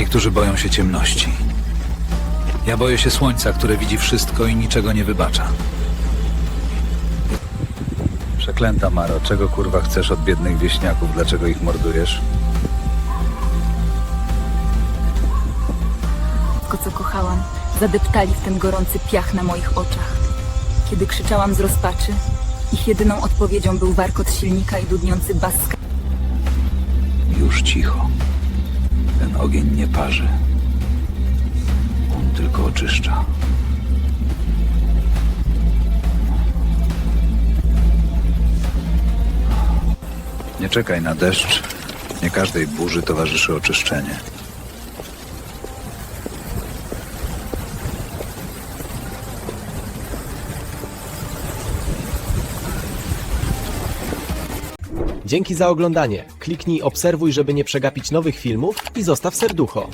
Niektórzy boją się ciemności. Ja boję się słońca, które widzi wszystko i niczego nie wybacza. Przeklęta Maro, czego kurwa chcesz od biednych wieśniaków? Dlaczego ich mordujesz? Wszystko, co kochałam, zadeptali w ten gorący piach na moich oczach. Kiedy krzyczałam z rozpaczy, ich jedyną odpowiedzią był warkot silnika i dudniący bas sk- Już cicho. Ogień nie parzy. On tylko oczyszcza. Nie czekaj na deszcz. Nie każdej burzy towarzyszy oczyszczenie. Dzięki za oglądanie. Kliknij obserwuj, żeby nie przegapić nowych filmów i zostaw serducho.